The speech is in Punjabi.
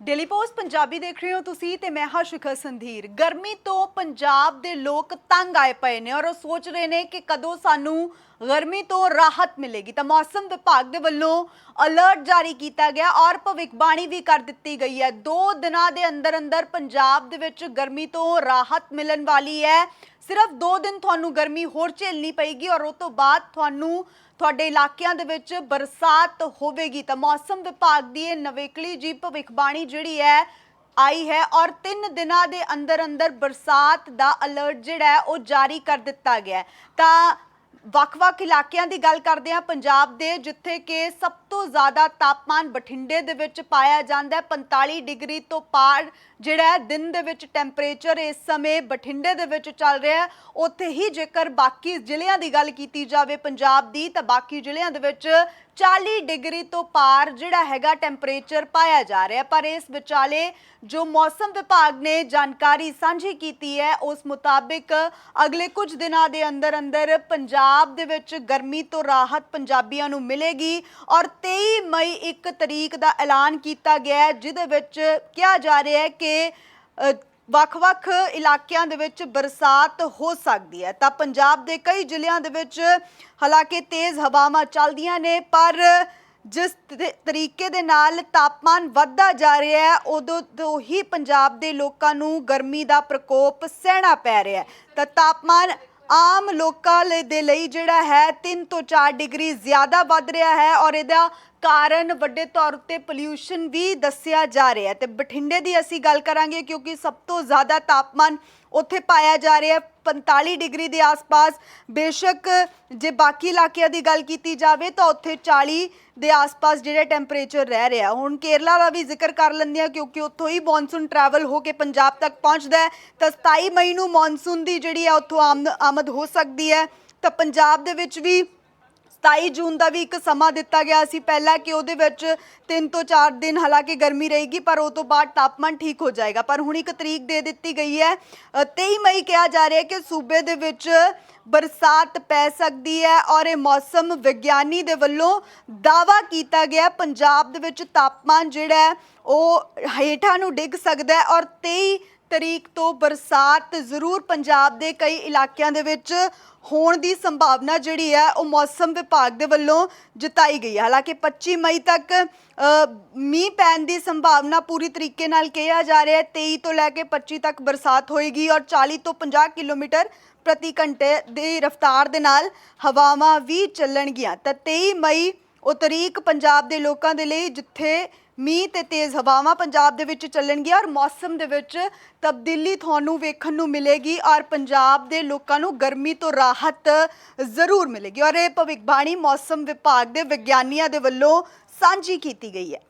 ਡੇਲੀ ਪੋਸਟ ਪੰਜਾਬੀ ਦੇਖ ਰਹੇ ਹੋ ਤੁਸੀਂ ਤੇ ਮੈਂ ਹਾਂ ਸ਼ਿਖਰ ਸੰਧੀਰ। ਗਰਮੀ ਤੋਂ ਪੰਜਾਬ ਦੇ ਲੋਕ ਤੰਗ ਆਏ ਪਏ ਨੇ ਔਰ ਉਹ ਸੋਚ ਰਹੇ ਨੇ ਕਿ ਕਦੋਂ ਸਾਨੂੰ ਗਰਮੀ ਤੋਂ ਰਾਹਤ ਮਿਲੇਗੀ। ਤਾਂ ਮੌਸਮ ਵਿਭਾਗ ਦੇ ਵੱਲੋਂ ਅਲਰਟ ਜਾਰੀ ਕੀਤਾ ਗਿਆ ਔਰ ਭਵਿੱਖਬਾਣੀ ਵੀ ਕਰ ਦਿੱਤੀ ਗਈ ਹੈ। 2 ਦਿਨਾਂ ਦੇ ਅੰਦਰ ਅੰਦਰ ਪੰਜਾਬ ਦੇ ਵਿੱਚ ਗਰਮੀ ਤੋਂ ਰਾਹਤ ਮਿਲਣ ਵਾਲੀ ਹੈ। ਸਿਰਫ 2 ਦਿਨ ਤੁਹਾਨੂੰ ਗਰਮੀ ਹੋਰ ਝੇਲਣੀ ਪਏਗੀ ਔਰ ਉਹ ਤੋਂ ਬਾਅਦ ਤੁਹਾਨੂੰ ਤੁਹਾਡੇ ਇਲਾਕਿਆਂ ਦੇ ਵਿੱਚ ਬਰਸਾਤ ਹੋਵੇਗੀ। ਤਾਂ ਮੌਸਮ ਵਿਭਾਗ ਦੀ ਇਹ ਨਵੇਕਲੀ ਜੀ ਭਵਿੱਖਬਾਣੀ ਜਿਹੜੀ ਹੈ, ਆਈ ਹੈ ਔਰ 3 ਦਿਨਾਂ ਦੇ ਅੰਦਰ ਅੰਦਰ ਬਰਸਾਤ ਦਾ ਅਲਰਟ ਜਿਹੜਾ ਹੈ ਉਹ ਜਾਰੀ ਕਰ ਦਿੱਤਾ ਗਿਆ ਤਾਂ ਵੱਖ-ਵੱਖ ਇਲਾਕਿਆਂ ਦੀ ਗੱਲ ਕਰਦੇ ਹਾਂ। ਪੰਜਾਬ ਦੇ ਜਿੱਥੇ ਕਿ ਸਭ ਤੋਂ ਜ਼ਿਆਦਾ ਤਾਪਮਾਨ ਬਠਿੰਡੇ ਦੇ ਵਿੱਚ ਪਾਇਆ ਜਾਂਦਾ ਹੈ। 45 ਡਿਗਰੀ ਤੋਂ ਪਾਰ ਜਿਹੜਾ ਹੈ, ਦਿਨ ਦੇ ਵਿੱਚ ਟੈਂਪਰੇਚਰ ਇਸ ਸਮੇਂ ਬਠਿੰਡੇ ਦੇ ਵਿੱਚ ਚੱਲ ਰਿਹਾ ਹੈ। ਉੱਥੇ ਹੀ ਜੇਕਰ ਬਾਕੀ ਜ਼ਿਲ੍ਹਿਆਂ ਦੀ ਗੱਲ ਕੀਤੀ ਜਾਵੇ, ਪੰਜਾਬ ਦੀ, ਤਾਂ ਬਾਕੀ ਜ਼ਿਲ੍ਹਿਆਂ ਦੇ ਵਿੱਚ 40 ਡਿਗਰੀ ਤੋਂ ਪਾਰ ਜਿਹੜਾ ਹੈਗਾ ਟੈਂਪਰੇਚਰ ਪਾਇਆ ਜਾ ਰਿਹਾ ਪਰ ਇਸ ਵਿਚਾਲੇ ਜੋ ਮੌਸਮ ਵਿਭਾਗ ਨੇ ਜਾਣਕਾਰੀ ਸਾਂਝੀ ਕੀਤੀ ਹੈ, ਉਸ ਮੁਤਾਬਿਕ ਅਗਲੇ ਕੁਝ ਦਿਨਾਂ ਦੇ ਅੰਦਰ ਅੰਦਰ ਪੰਜਾਬ ਦੇ ਵਿੱਚ ਗਰਮੀ ਤੋਂ ਰਾਹਤ ਪੰਜਾਬੀਆਂ ਨੂੰ ਮਿਲੇਗੀ ਔਰ 23 ਮਈ ਇੱਕ ਤਰੀਕ ਦਾ ਐਲਾਨ ਕੀਤਾ ਗਿਆ ਹੈ ਜਿਹਦੇ ਵਿੱਚ ਕਿਹਾ ਜਾ ਰਿਹਾ ਹੈ ਕਿ ਅ, ਵੱਖ-ਵੱਖ ਇਲਾਕਿਆਂ ਦੇ ਵਿੱਚ ਬਰਸਾਤ ਹੋ ਸਕਦੀ ਹੈ। ਤਾਂ ਪੰਜਾਬ ਦੇ ਕਈ ਜ਼ਿਲ੍ਹਿਆਂ ਦੇ ਵਿੱਚ ਹਾਲਾਂਕਿ ਤੇਜ਼ ਹਵਾਵਾਂ ਚੱਲਦੀਆਂ ਨੇ ਪਰ ਜਿਸ ਤਰੀ- ਤਰੀਕੇ ਦੇ ਨਾਲ ਤਾਪਮਾਨ ਵੱਧਦਾ ਜਾ ਰਿਹਾ ਹੈ ਉਦੋਂ ਤੋਂ ਹੀ ਪੰਜਾਬ ਦੇ ਲੋਕਾਂ ਨੂੰ ਗਰਮੀ ਦਾ ਪ੍ਰਕੋਪ ਸਹਿਣਾ ਪੈ ਰਿਹਾ ਹੈ। ਤਾਂ ਤਾਪਮਾਨ ਆਮ ਲੋਕਾਂ ਲਈ- ਦੇ ਲਈ ਜਿਹੜਾ ਹੈ 3 ਤੋਂ 4 ਡਿਗਰੀ ਜ਼ਿਆਦਾ ਵੱਧ ਰਿਹਾ ਹੈ ਔਰ ਇਹਦਾ ਕਾਰਨ ਵੱਡੇ ਤੌਰ ਉੱਤੇ ਪੋਲਿਊਸ਼ਨ ਵੀ ਦੱਸਿਆ ਜਾ ਰਿਹਾ ਹੈ। ਤੇ ਬਠਿੰਡੇ ਦੀ ਅਸੀਂ ਗੱਲ ਕਰਾਂਗੇ ਕਿਉਂਕਿ ਸਭ ਤੋਂ ਜ਼ਿਆਦਾ ਤਾਪਮਾਨ ਉੱਥੇ ਪਾਇਆ ਜਾ ਰਿਹਾ ਹੈ। 45 ਡਿਗਰੀ ਦੇ ਆਸ-ਪਾਸ। ਬੇਸ਼ੱਕ ਜੇ ਬਾਕੀ ਇਲਾਕਿਆਂ ਦੀ ਗੱਲ ਕੀਤੀ ਜਾਵੇ ਤਾਂ ਉੱਥੇ 40 ਦੇ ਆਸ-ਪਾਸ ਜਿਹੜਾ ਟੈਂਪਰੇਚਰ ਰਹਿ ਰਿਹਾ ਹੁਣ ਕੇਰਲਾ ਦਾ ਵੀ ਜ਼ਿਕਰ ਕਰ ਲੈਂਦੇ ਆ ਕਿਉਂਕਿ ਉੱਥੋਂ ਹੀ ਮੌਨਸੂਨ ਟਰੈਵਲ ਹੋ ਕੇ ਪੰਜਾਬ ਤੱਕ ਪਹੁੰਚਦਾ ਹੈ। ਤਾਂ 27 ਮਈ ਨੂੰ ਮੌਨਸੂਨ ਦੀ ਜਿਹੜੀ ਹੈ, ਉੱਥੋਂ ਆਮਦ ਆਮਦ ਹੋ ਸਕਦੀ ਹੈ। ਤਾਂ ਪੰਜਾਬ ਦੇ ਵਿੱਚ ਵੀ 27 ਜੂਨ ਦਾ ਵੀ ਇੱਕ ਸਮਾਂ ਦਿੱਤਾ ਗਿਆ ਸੀ। ਪਹਿਲਾਂ ਕਿ ਉਹਦੇ ਵਿੱਚ 3 ਤੋਂ 4 ਦਿਨ ਹਾਲਾਂਕਿ ਗਰਮੀ ਰਹੇਗੀ ਪਰ ਉਹ ਤੋਂ ਬਾਅਦ ਤਾਪਮਾਨ ਠੀਕ ਹੋ ਜਾਏਗਾ। ਪਰ ਹੁਣ ਇੱਕ ਤਰੀਕ ਦੇ ਦਿੱਤੀ ਗਈ ਹੈ। ਅ, 23 ਮਈ ਕਿਹਾ ਜਾ ਰਿਹਾ ਹੈ ਕਿ ਸੂਬੇ ਦੇ ਵਿੱਚ ਬਰਸਾਤ ਪੈ ਸਕਦੀ ਹੈ ਔਰ ਇਹ ਮੌਸਮ ਵਿਗਿਆਨੀ ਦੇ ਵੱਲੋਂ ਦਾਵਾ ਕੀਤਾ ਗਿਆ ਪੰਜਾਬ ਦੇ ਵਿੱਚ ਤਾਪਮਾਨ ਜਿਹੜਾ ਹੈ ਉਹ ਹੇਠਾਂ ਨੂੰ ਡਿੱਗ ਸਕਦਾ ਹੈ ਔਰ 23 ਤਰੀਕ ਤੋਂ ਬਰਸਾਤ ਜ਼ਰੂਰ ਪੰਜਾਬ ਦੇ ਕਈ ਇਲਾਕਿਆਂ ਦੇ ਵਿੱਚ ਹੋਣ ਦੀ ਸੰਭਾਵਨਾ ਜਿਹੜੀ ਹੈ, ਉਹ ਮੌਸਮ ਵਿਭਾਗ ਦੇ ਵੱਲੋਂ ਜਤਾਈ ਗਈ ਹੈ। ਹਾਲਾਂਕਿ 25 ਮਈ ਤੱਕ ਮੀਂਹ ਪੈਣ ਦੀ ਸੰਭਾਵਨਾ ਪੂਰੀ ਤਰੀਕੇ ਨਾਲ ਕਿਹਾ ਜਾ ਰਿਹਾ ਹੈ। 23 ਤੋਂ ਲੈ ਕੇ 25 ਤੱਕ ਬਰਸਾਤ ਹੋਏਗੀ ਔਰ 40 ਤੋਂ 50 ਕਿਲੋਮੀਟਰ ਪ੍ਰਤੀ ਘੰਟੇ ਦੀ ਰਫ਼ਤਾਰ ਦੇ ਨਾਲ ਹਵਾਵਾਂ ਵੀ ਚੱਲਣਗੀਆਂ। ਤਾਂ 23 ਮਈ, ਉਹ ਤਰੀਕ ਪੰਜਾਬ ਦੇ ਲੋਕਾਂ ਦੇ ਲਈ ਜਿੱਥੇ ਮੀਂਹ ਤੇ ਤੇਜ਼ ਹਵਾਵਾਂ ਪੰਜਾਬ ਦੇ ਵਿੱਚ ਚੱਲਣਗੀਆਂ ਔਰ ਮੌਸਮ ਦੇ ਵਿੱਚ ਤਬਦੀਲੀ ਤੁਹਾਨੂੰ ਵੇਖਣ ਨੂੰ ਮਿਲੇਗੀ ਔਰ ਪੰਜਾਬ ਦੇ ਲੋਕਾਂ ਨੂੰ ਗਰਮੀ ਤੋਂ ਰਾਹਤ ਜ਼ਰੂਰ ਮਿਲੇਗੀ ਔਰ ਇਹ ਭਵਿੱਖਬਾਣੀ ਮੌਸਮ ਵਿਭਾਗ ਦੇ ਵਿਗਿਆਨੀਆਂ ਦੇ ਵੱਲੋਂ ਸਾਂਝੀ ਕੀਤੀ ਗਈ ਹੈ।